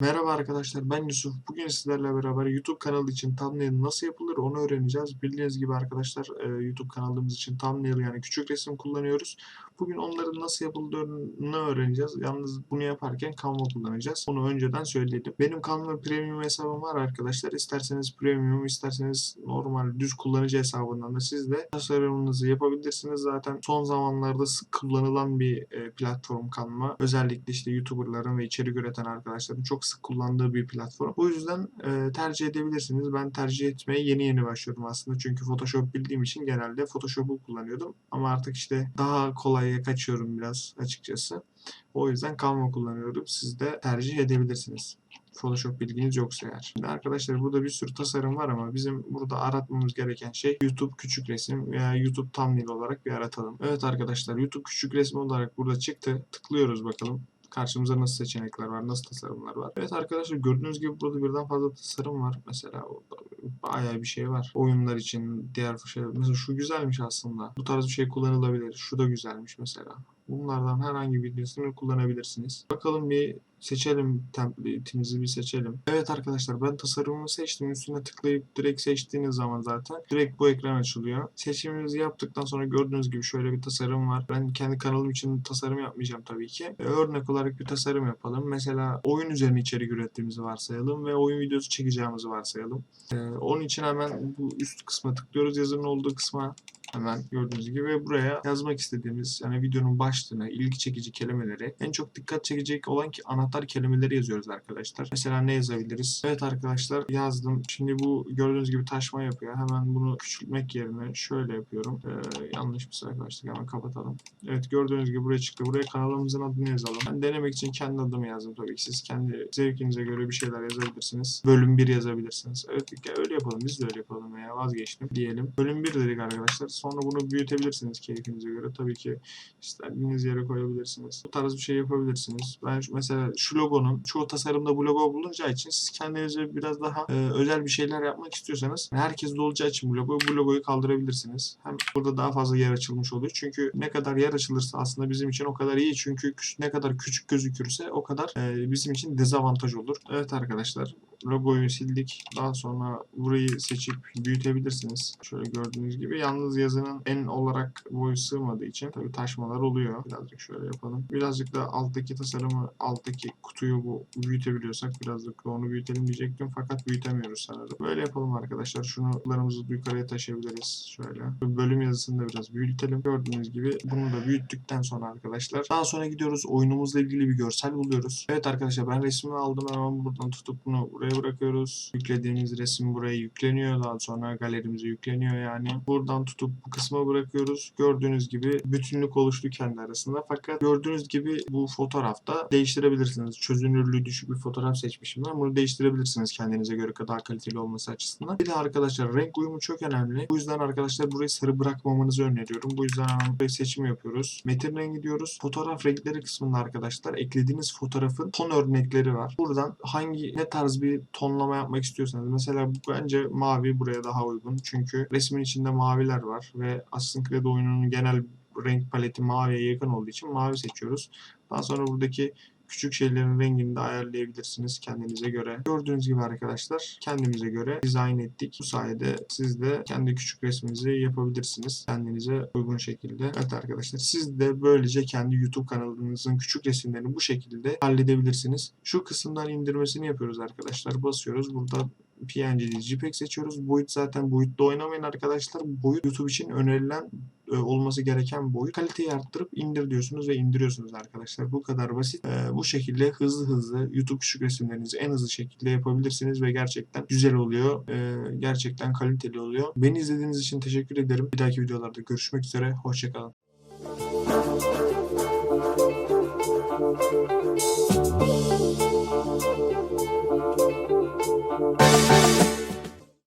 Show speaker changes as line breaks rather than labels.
Merhaba arkadaşlar ben Yusuf. Bugün sizlerle beraber YouTube kanalı için thumbnail nasıl yapılır onu öğreneceğiz. Bildiğiniz gibi arkadaşlar e, YouTube kanalımız için thumbnail yani küçük resim kullanıyoruz. Bugün onların nasıl yapıldığını öğreneceğiz. Yalnız bunu yaparken Canva kullanacağız. Onu önceden söyledim. Benim Canva Premium hesabım var arkadaşlar. İsterseniz Premium isterseniz normal düz kullanıcı hesabından da siz de tasarımınızı yapabilirsiniz. Zaten son zamanlarda sık kullanılan bir e, platform Canva. Özellikle işte YouTuber'ların ve içerik üreten arkadaşların çok sık kullandığı bir platform. Bu yüzden e, tercih edebilirsiniz. Ben tercih etmeye yeni yeni başlıyorum aslında. Çünkü Photoshop bildiğim için genelde Photoshop'u kullanıyordum. Ama artık işte daha kolaya kaçıyorum biraz açıkçası. O yüzden Canva kullanıyorum. Siz de tercih edebilirsiniz. Photoshop bilginiz yoksa eğer. Şimdi arkadaşlar burada bir sürü tasarım var ama bizim burada aratmamız gereken şey YouTube küçük resim veya YouTube thumbnail olarak bir aratalım. Evet arkadaşlar YouTube küçük resim olarak burada çıktı. Tıklıyoruz bakalım. Karşımıza nasıl seçenekler var, nasıl tasarımlar var. Evet arkadaşlar gördüğünüz gibi burada birden fazla tasarım var. Mesela orada bayağı bir şey var. Oyunlar için, diğer şeyler. Mesela şu güzelmiş aslında. Bu tarz bir şey kullanılabilir. Şu da güzelmiş mesela. Bunlardan herhangi birisini kullanabilirsiniz. Bakalım bir seçelim template'imizi bir seçelim. Evet arkadaşlar ben tasarımımı seçtim. Üstüne tıklayıp direkt seçtiğiniz zaman zaten direkt bu ekran açılıyor. Seçimimizi yaptıktan sonra gördüğünüz gibi şöyle bir tasarım var. Ben kendi kanalım için tasarım yapmayacağım tabii ki. Ee, örnek olarak bir tasarım yapalım. Mesela oyun üzerine içerik ürettiğimizi varsayalım ve oyun videosu çekeceğimizi varsayalım. Onun için hemen bu üst kısma tıklıyoruz. Yazının olduğu kısma Hemen gördüğünüz gibi buraya yazmak istediğimiz yani videonun başlığına ilgi çekici kelimeleri en çok dikkat çekecek olan ki anahtar kelimeleri yazıyoruz arkadaşlar. Mesela ne yazabiliriz? Evet arkadaşlar yazdım. Şimdi bu gördüğünüz gibi taşma yapıyor. Hemen bunu küçültmek yerine şöyle yapıyorum. Ee, yanlış bir sayfa açtık hemen kapatalım. Evet gördüğünüz gibi buraya çıktı. Buraya kanalımızın adını yazalım. Ben denemek için kendi adımı yazdım tabii ki. Siz kendi zevkinize göre bir şeyler yazabilirsiniz. Bölüm 1 yazabilirsiniz. Evet öyle yapalım. Biz de öyle yapalım veya vazgeçtim diyelim. Bölüm 1 dedik arkadaşlar. Sonra bunu büyütebilirsiniz keyfinize göre. Tabii ki istediğiniz yere koyabilirsiniz. Bu tarz bir şey yapabilirsiniz. Ben mesela şu logonun çoğu tasarımda bu logo bulunacağı için siz kendinize biraz daha e, özel bir şeyler yapmak istiyorsanız herkes de olacağı için bu logo bu logoyu kaldırabilirsiniz. Hem burada daha fazla yer açılmış oluyor. Çünkü ne kadar yer açılırsa aslında bizim için o kadar iyi. Çünkü ne kadar küçük gözükürse o kadar e, bizim için dezavantaj olur. Evet arkadaşlar logoyu sildik. Daha sonra burayı seçip büyütebilirsiniz. Şöyle gördüğünüz gibi. Yalnız yazının en olarak boyu sığmadığı için tabii taşmalar oluyor. Birazcık şöyle yapalım. Birazcık da alttaki tasarımı, alttaki kutuyu bu büyütebiliyorsak birazcık da onu büyütelim diyecektim. Fakat büyütemiyoruz sanırım. Böyle yapalım arkadaşlar. Şunularımızı yukarıya taşıyabiliriz. Şöyle. Bölüm yazısını da biraz büyütelim. Gördüğünüz gibi bunu da büyüttükten sonra arkadaşlar. Daha sonra gidiyoruz. Oyunumuzla ilgili bir görsel buluyoruz. Evet arkadaşlar ben resmi aldım. Hemen buradan tutup bunu buraya bırakıyoruz. Yüklediğimiz resim buraya yükleniyor. Daha sonra galerimize yükleniyor yani. Buradan tutup bu kısma bırakıyoruz. Gördüğünüz gibi bütünlük oluştu kendi arasında. Fakat gördüğünüz gibi bu fotoğrafta değiştirebilirsiniz. Çözünürlüğü düşük bir fotoğraf seçmişim ben. Bunu değiştirebilirsiniz kendinize göre daha kaliteli olması açısından. Bir de arkadaşlar renk uyumu çok önemli. Bu yüzden arkadaşlar burayı sarı bırakmamanızı öneriyorum. Bu yüzden buraya seçim yapıyoruz. Metin rengi diyoruz. Fotoğraf renkleri kısmında arkadaşlar eklediğiniz fotoğrafın ton örnekleri var. Buradan hangi ne tarz bir tonlama yapmak istiyorsanız mesela bence mavi buraya daha uygun. Çünkü resmin içinde maviler var ve Assassin's Creed oyununun genel renk paleti maviye yakın olduğu için mavi seçiyoruz. Daha sonra buradaki küçük şeylerin rengini de ayarlayabilirsiniz kendinize göre. Gördüğünüz gibi arkadaşlar kendimize göre dizayn ettik. Bu sayede siz de kendi küçük resminizi yapabilirsiniz. Kendinize uygun şekilde. Evet arkadaşlar siz de böylece kendi YouTube kanalınızın küçük resimlerini bu şekilde halledebilirsiniz. Şu kısımdan indirmesini yapıyoruz arkadaşlar. Basıyoruz. Burada PNG JPEG seçiyoruz. Boyut zaten boyutta oynamayın arkadaşlar. Boyut YouTube için önerilen e, olması gereken boyut. Kaliteyi arttırıp indir diyorsunuz ve indiriyorsunuz arkadaşlar. Bu kadar basit. E, bu şekilde hızlı hızlı YouTube küçük resimlerinizi en hızlı şekilde yapabilirsiniz ve gerçekten güzel oluyor. E, gerçekten kaliteli oluyor. Beni izlediğiniz için teşekkür ederim. Bir dahaki videolarda görüşmek üzere. Hoşçakalın.